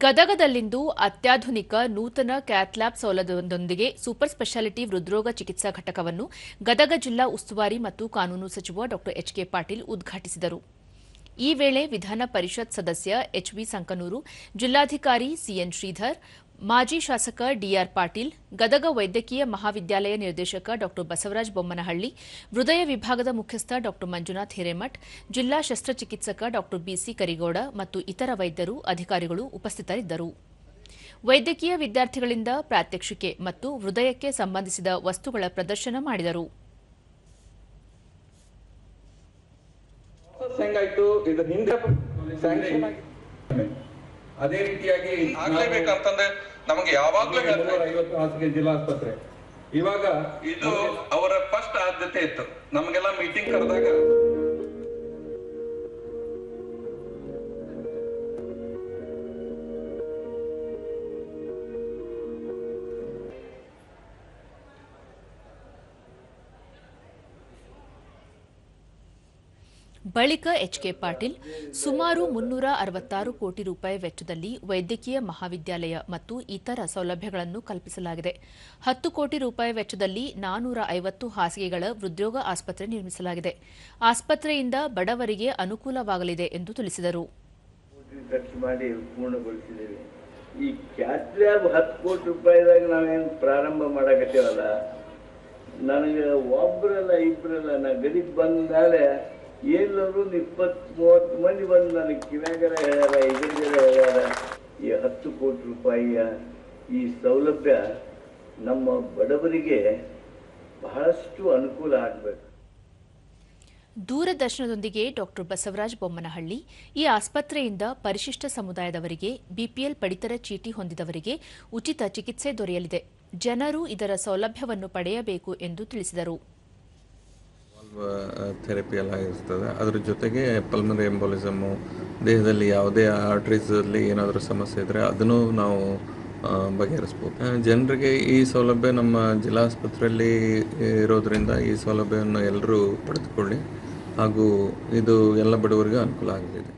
ಗದಗದಲ್ಲಿಂದು ಅತ್ಯಾಧುನಿಕ ನೂತನ ಕ್ಯಾಥ್ಲ್ಯಾಬ್ ಸೌಲಭ್ಯದೊಂದಿಗೆ ಸೂಪರ್ ಸ್ಪೆಷಾಲಿಟಿ ಹೃದ್ರೋಗ ಚಿಕಿತ್ಸಾ ಘಟಕವನ್ನು ಗದಗ ಜಿಲ್ಲಾ ಉಸ್ತುವಾರಿ ಮತ್ತು ಕಾನೂನು ಸಚಿವ ಡಾ ಎಚ್ಕೆ ಪಾಟೀಲ್ ಉದ್ಘಾಟಿಸಿದರು. ಈ ವೇಳೆ ವಿಧಾನ ಪರಿಷತ್ ಸದಸ್ಯ ಎಚ್ವಿ ಸಂಕನೂರು, ಜಿಲ್ಲಾಧಿಕಾರಿ ಸಿಎನ್ ಶ್ರೀಧರ್ ಮಾಜಿ ಶಾಸಕ ಡಿಆರ್ ಪಾಟೀಲ್ ಗದಗ ವೈದ್ಯಕೀಯ ಮಹಾವಿದ್ಯಾಲಯ ನಿರ್ದೇಶಕ ಡಾ ಬಸವರಾಜ ಬೊಮ್ಮನಹಳ್ಳಿ ಹೃದಯ ವಿಭಾಗದ ಮುಖ್ಯಸ್ಥ ಡಾ ಮಂಜುನಾಥ್ ಹಿರೇಮಠ್ ಜಿಲ್ಲಾ ಶಸ್ತ್ರಚಿಕಿತ್ಸಕ ಡಾ ಬಿಸಿ ಕರಿಗೌಡ ಮತ್ತು ಇತರ ವೈದ್ಯರು ಅಧಿಕಾರಿಗಳು ಉಪಸ್ಥಿತರಿದ್ದರು. ವೈದ್ಯಕೀಯ ವಿದ್ಯಾರ್ಥಿಗಳಿಂದ ಪ್ರಾತ್ಯಕ್ಷಿಕೆ ಮತ್ತು ಹೃದಯಕ್ಕೆ ಸಂಬಂಧಿಸಿದ ವಸ್ತುಗಳ ಪ್ರದರ್ಶನ ಮಾಡಿದರು. ಅದೇ ರೀತಿಯಾಗಿ ಆಗ್ಲೇಬೇಕಂತಂದ್ರೆ ನಮಗೆ ಯಾವಾಗ್ಲೂ ಹಾಸಿಗೆ ಜಿಲ್ಲಾ ಆಸ್ಪತ್ರೆ ಇವಾಗ ಇದು ಅವರ ಫಸ್ಟ್ ಆದ್ಯತೆ ಇತ್ತು. ನಮಗೆಲ್ಲ ಮೀಟಿಂಗ್ ಕರೆದಾಗ ಬಳಿಕ ಎಚ್ಕೆ ಪಾಟೀಲ್ ಸುಮಾರು ಮುನ್ನೂರ ಅರವತ್ತಾರು ಕೋಟಿ ರೂಪಾಯಿ ವೆಚ್ಚದಲ್ಲಿ ವೈದ್ಯಕೀಯ ಮಹಾವಿದ್ಯಾಲಯ ಮತ್ತು ಇತರ ಸೌಲಭ್ಯಗಳನ್ನು ಕಲ್ಪಿಸಲಾಗಿದೆ. ಹತ್ತು ಕೋಟಿ ರೂಪಾಯಿ ವೆಚ್ಚದಲ್ಲಿ ನಾನೂರ ಐವತ್ತು ಹಾಸಿಗೆಗಳ ಹೃದ್ರೋಗ ಆಸ್ಪತ್ರೆ ನಿರ್ಮಿಸಲಾಗಿದೆ. ಆಸ್ಪತ್ರೆಯಿಂದ ಬಡವರಿಗೆ ಅನುಕೂಲವಾಗಲಿದೆ ಎಂದು ತಿಳಿಸಿದರು. ನನಗೆ ಒಬ್ಬರಲ್ಲ ಇಬ್ಬರಲ್ಲ ನಾ ಗದಿಗೆ ಬಂದಾಳೆ ಎಲ್ಲರೂ ಒಂದು ಇಪ್ಪತ್ತು ಮೂವತ್ತು ಮಂದಿ ಬಂದು ನನಗೆ ಕಿವ್ಯಾಗರ ಹೇಳ್ಯಾರ ಇದ್ರಿಗೆಲ್ಲ ಹೇಳ್ಯಾರ, ಈ ಹತ್ತು ಕೋಟಿ ರೂಪಾಯಿಯ ಈ ಸೌಲಭ್ಯ ನಮ್ಮ ಬಡವರಿಗೆ ಬಹಳಷ್ಟು ಅನುಕೂಲ ಆಗಬೇಕು. ದೂರದರ್ಶನದೊಂದಿಗೆ ಡಾಕ್ಟರ್ ಬಸವರಾಜ ಬೊಮ್ಮನಹಳ್ಳಿ, ಈ ಆಸ್ಪತ್ರೆಯಿಂದ ಪರಿಶಿಷ್ಟ ಸಮುದಾಯದವರಿಗೆ ಬಿಪಿಎಲ್ ಪಡಿತರ ಚೀಟಿ ಹೊಂದಿದವರಿಗೆ ಉಚಿತ ಚಿಕಿತ್ಸೆ ದೊರೆಯಲಿದೆ. ಜನರು ಇದರ ಸೌಲಭ್ಯವನ್ನು ಪಡೆಯಬೇಕು ಎಂದು ತಿಳಿಸಿದರು. ಥೆರಪಿ ಎಲ್ಲ ಇರ್ತದೆ. ಅದ್ರ ಜೊತೆಗೆ ಪಲ್ಮನರಿ ಎಂಬೋಲಿಸಮು ದೇಹದಲ್ಲಿ ಯಾವುದೇ ಆರ್ಟ್ರೀಸಲ್ಲಿ ಏನಾದರೂ ಸಮಸ್ಯೆ ಇದ್ದರೆ ಅದನ್ನು ನಾವು ಬಗೆಹರಿಸ್ಬೋದು. ಜನರಿಗೆ ಈ ಸೌಲಭ್ಯ ನಮ್ಮ ಜಿಲ್ಲಾ ಆಸ್ಪತ್ರೆಯಲ್ಲಿ ಇರೋದ್ರಿಂದ ಈ ಸೌಲಭ್ಯವನ್ನು ಎಲ್ಲರೂ ಪಡೆದುಕೊಳ್ಳಿ. ಹಾಗೂ ಇದು ಎಲ್ಲ ಬಡವರಿಗೂ ಅನುಕೂಲ ಆಗಲಿದೆ.